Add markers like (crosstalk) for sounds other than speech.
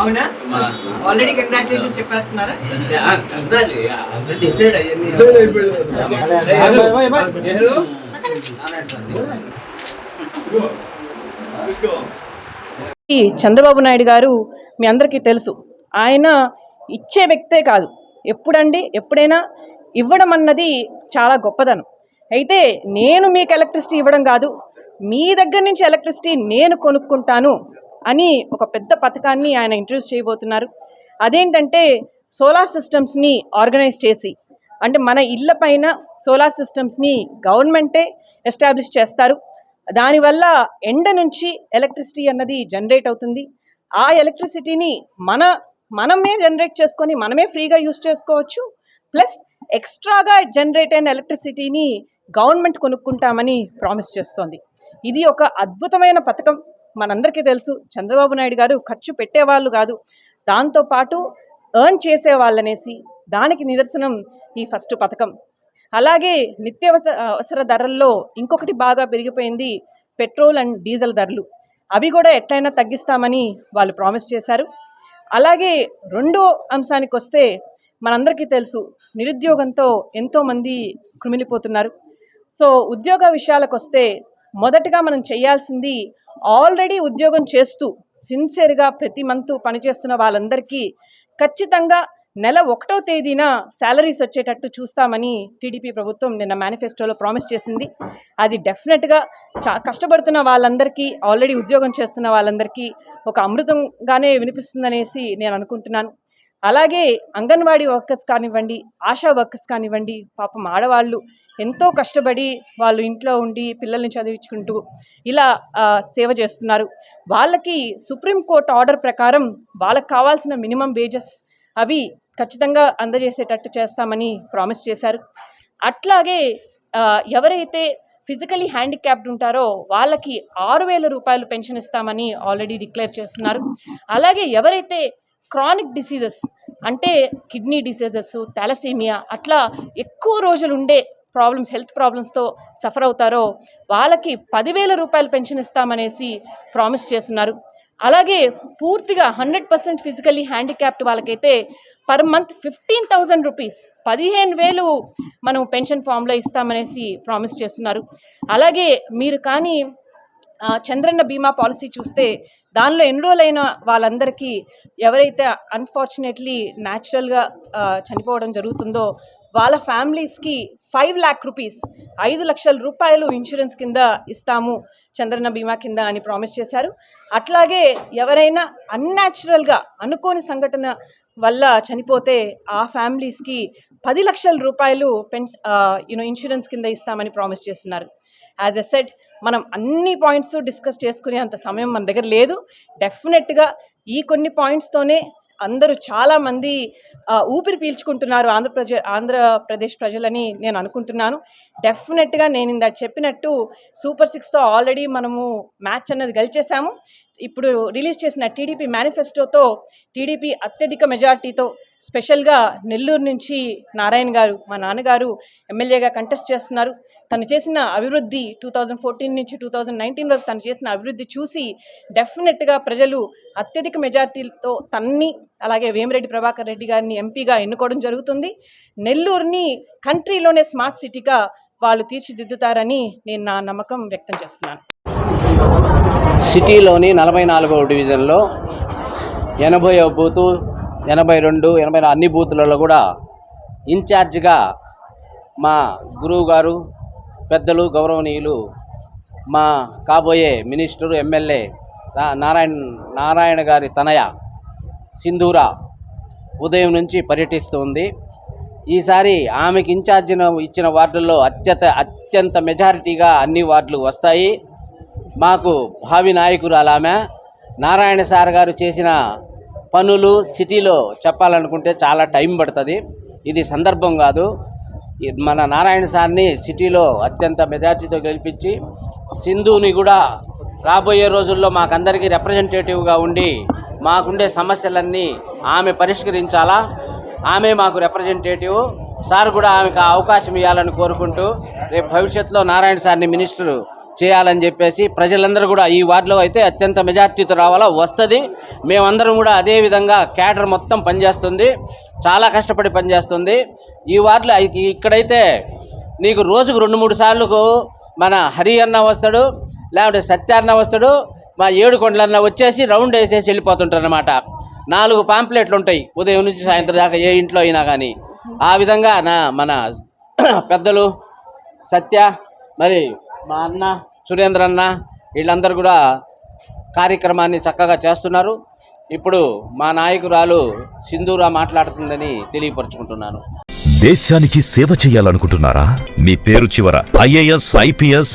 అవునా? Already congratulations చెప్పేస్తున్నారా? Decide Chandrababu Naidu గారు మీ అందరికీ తెలుసు. ఆయన ఇచ్చే వ్యక్తే కాదు. ఎప్పుడండి ఎప్పుడైనా ఇవ్వడం అన్నది చాలా గొప్పదనం. అయితే నేను మీకు ఎలక్ట్రిసిటీ ఇవ్వడం కాదు. మీ దగ్గర నుంచి ఎలక్ట్రిసిటీ నేను కొనుక్కుంటాను. అని ఒక పెద్ద పథకాన్ని ఆయన ఇంట్రడ్యూస్ చేయబోతున్నారు. అదేంటంటే సోలార్ సిస్టమ్స్ని ఆర్గనైజ్ చేసి అంటే మన ఇళ్ళ పైన సోలార్ సిస్టమ్స్ని గవర్నమెంటే ఎస్టాబ్లిష్ చేస్తారు. దానివల్ల ఎండ నుంచి ఎలక్ట్రిసిటీ అన్నది జనరేట్ అవుతుంది. ఆ ఎలక్ట్రిసిటీని మన మనమే జనరేట్ చేసుకొని మనమే ఫ్రీగా యూస్ చేసుకోవచ్చు. ప్లస్ ఎక్స్ట్రాగా జనరేట్ అయిన ఎలక్ట్రిసిటీని గవర్నమెంట్ కొనుక్కుంటామని ప్రామిస్ చేస్తోంది. ఇది ఒక అద్భుతమైన పథకం. మనందరికీ తెలుసు చంద్రబాబు నాయుడు గారు ఖర్చు పెట్టేవాళ్ళు కాదు. దాంతోపాటు ఎర్న్ చేసే వాళ్ళనేసి దానికి నిదర్శనం ఈ ఫస్ట్ పథకం. అలాగే నిత్యావసర అవసర ధరల్లో ఇంకొకటి బాగా పెరిగిపోయింది పెట్రోల్ అండ్ డీజిల్ ధరలు. అవి కూడా ఎట్లయినా తగ్గిస్తామని వాళ్ళు ప్రామిస్ చేశారు. అలాగే రెండో అంశానికి వస్తే మనందరికీ తెలుసు నిరుద్యోగంతో ఎంతోమంది కృమిలిపోతున్నారు. సో ఉద్యోగ విషయాలకు వస్తే మొదటగా మనం చేయాల్సింది ఆల్రెడీ ఉద్యోగం చేస్తూ సిన్సియర్గా ప్రతి మంత్ పనిచేస్తున్న వాళ్ళందరికీ ఖచ్చితంగా నెల ఒకటో తేదీన శాలరీస్ వచ్చేటట్టు చూస్తామని టీడీపీ ప్రభుత్వం నిన్న మేనిఫెస్టోలో ప్రామిస్ చేసింది. అది డెఫినెట్గా చా కష్టపడుతున్న వాళ్ళందరికీ ఆల్రెడీ ఉద్యోగం చేస్తున్న వాళ్ళందరికీ ఒక అమృతంగానే వినిపిస్తుందనేసి నేను అనుకుంటున్నాను. అలాగే అంగన్వాడీ వర్కర్స్ కానివ్వండి ఆశా వర్కర్స్ కానివ్వండి పాపం ఆడవాళ్ళు ఎంతో కష్టపడి వాళ్ళు ఇంట్లో ఉండి పిల్లల్ని చదివించుకుంటూ ఇలా సేవ చేస్తున్నారు. వాళ్ళకి సుప్రీంకోర్టు ఆర్డర్ ప్రకారం వాళ్ళకి కావాల్సిన మినిమం వేజెస్ అవి ఖచ్చితంగా అందజేసేటట్టు చేస్తామని ప్రామిస్ చేశారు. అట్లాగే ఎవరైతే ఫిజికలీ హ్యాండిక్యాప్డ్ ఉంటారో వాళ్ళకి ఆరు వేల రూపాయలు పెన్షన్ ఇస్తామని ఆల్రెడీ డిక్లేర్ చేస్తున్నారు. అలాగే ఎవరైతే క్రానిక్ డిసీజెస్ అంటే కిడ్నీ డిసీజెస్ థాలసీమియా అట్లా ఎక్కువ రోజులు ఉండే ప్రాబ్లమ్స్ హెల్త్ ప్రాబ్లమ్స్తో సఫర్ అవుతారో వాళ్ళకి పదివేల రూపాయలు పెన్షన్ ఇస్తామనేసి ప్రామిస్ చేస్తున్నారు. అలాగే పూర్తిగా హండ్రెడ్ పర్సెంట్ ఫిజికల్లీ హ్యాండిక్యాప్డ్ వాళ్ళకైతే per month fifteen thousand rupees పదిహేను వేలు మనం పెన్షన్ ఫామ్లో ఇస్తామనేసి ప్రామిస్ చేస్తున్నారు. అలాగే మీరు కానీ చంద్రన్న బీమా పాలసీ చూస్తే దానిలో ఎన్రోల్ అయిన వాళ్ళందరికీ ఎవరైతే అన్ఫార్చునేట్లీ న్యాచురల్గా చనిపోవడం జరుగుతుందో వాళ్ళ ఫ్యామిలీస్కి ఫైవ్ ల్యాక్ రూపీస్ ఐదు లక్షల రూపాయలు ఇన్సూరెన్స్ కింద ఇస్తాము చంద్రన్న బీమా కింద అని ప్రామిస్ చేశారు. అట్లాగే ఎవరైనా అన్యాచురల్గా అనుకోని సంఘటన వల్ల చనిపోతే ఆ ఫ్యామిలీస్కి పది లక్షల రూపాయలు పెన్ యూనో ఇన్సూరెన్స్ కింద ఇస్తామని ప్రామిస్ చేస్తున్నారు. యాజ్ ఎ సెట్ మనం అన్ని పాయింట్స్ డిస్కస్ చేసుకునే అంత సమయం మన దగ్గర లేదు. డెఫినెట్గా ఈ కొన్ని పాయింట్స్తోనే అందరూ చాలామంది ఊపిరి పీల్చుకుంటున్నారు ఆంధ్రప్రజ ఆంధ్రప్రదేశ్ ప్రజలని నేను అనుకుంటున్నాను. డెఫినెట్గా నేను ఇందాక చెప్పినట్టు సూపర్ సిక్స్తో ఆల్రెడీ మనము మ్యాచ్ అన్నది గెలిచేసాము. ఇప్పుడు రిలీజ్ చేసిన టీడీపీ మేనిఫెస్టోతో టీడీపీ అత్యధిక మెజార్టీతో స్పెషల్గా నెల్లూరు నుంచి నారాయణ గారు మా నాన్నగారు ఎమ్మెల్యేగా కంటెస్ట్ చేస్తున్నారు. తను చేసిన అభివృద్ధి టూ థౌజండ్ ఫోర్టీన్ నుంచి టూ థౌజండ్ నైన్టీన్ వరకు తను చేసిన అభివృద్ధి చూసి డెఫినెట్గా ప్రజలు అత్యధిక మెజార్టీలతో తన్ని అలాగే వేమిరెడ్డి ప్రభాకర్ రెడ్డి గారిని ఎంపీగా ఎన్నుకోవడం జరుగుతుంది. నెల్లూరుని కంట్రీలోనే స్మార్ట్ సిటీగా వాళ్ళు తీర్చిదిద్దుతారని నేను నా నమ్మకం వ్యక్తం చేస్తున్నాను. సిటీలోని నలభై నాలుగవ డివిజన్లో ఎనభై బూతు ఎనభై రెండు ఎనభై అన్ని బూతులలో కూడా ఇన్ఛార్జిగా మా గురువు గారు పెద్దలు గౌరవనీయులు మా కాబోయే మినిస్టరు ఎమ్మెల్యే నారాయణ నారాయణ గారి తనయ సింధూర ఉదయం నుంచి పర్యటిస్తుంది ఈసారి ఆమెకి ఇన్ఛార్జిన ఇచ్చిన వార్డుల్లో అత్యంత అత్యంత మెజారిటీగా అన్ని వార్డులు వస్తాయి. మాకు భావి నాయకురాలు ఆమె. నారాయణ సార్ గారు చేసిన పనులు సిటీలో చెప్పాలనుకుంటే చాలా టైం పడుతుంది. ఇది సందర్భం కాదు. ఇది మన నారాయణ సార్ని సిటీలో అత్యంత మెజార్టీతో గెలిపించి సింధుని కూడా రాబోయే రోజుల్లో మాకందరికీ రిప్రజెంటేటివ్గా ఉండి మాకుండే సమస్యలన్నీ ఆమె పరిష్కరించాలా? ఆమె మాకు రిప్రజెంటేటివ్ సార్ కూడా ఆమెకు ఆ అవకాశం ఇవ్వాలని కోరుకుంటూ రేపు భవిష్యత్తులో నారాయణ సార్ని మినిస్టరు చేయాలని చెప్పేసి ప్రజలందరూ కూడా ఈ వార్డులో అయితే అత్యంత మెజార్టీతో రావాలా? వస్తుంది. మేమందరం కూడా అదే విధంగా క్యాడర్ మొత్తం పనిచేస్తుంది. చాలా కష్టపడి పనిచేస్తుంది. ఈ వార్డులో ఇక్కడైతే నీకు రోజుకు రెండు మూడు సార్లకు మన హరి అన్న వస్తాడు లేకపోతే సత్య అన్న వస్తాడు మా ఏడుకొండలన్న వచ్చేసి రౌండ్ వేసేసి వెళ్ళిపోతుంటారు అనమాట నాలుగు పాంప్లెట్లు ఉంటాయి ఉదయం నుంచి సాయంత్రం దాకా ఏ ఇంట్లో అయినా కానీ. ఆ విధంగా నా మన (clears throat) పెద్దలు సత్య మరి మా అన్న సురేంద్ర అన్న వీళ్ళందరూ కూడా కార్యక్రమాన్ని చక్కగా చేస్తున్నారు. ఇప్పుడు మా నాయకురాలు సింధూరా మాట్లాడుతుందని తెలియపరుచుకుంటున్నాను. దేశానికి సేవ చేయాలనుకుంటున్నారా? మీ పేరు చివర ఐఏఎస్ ఐపీఎస్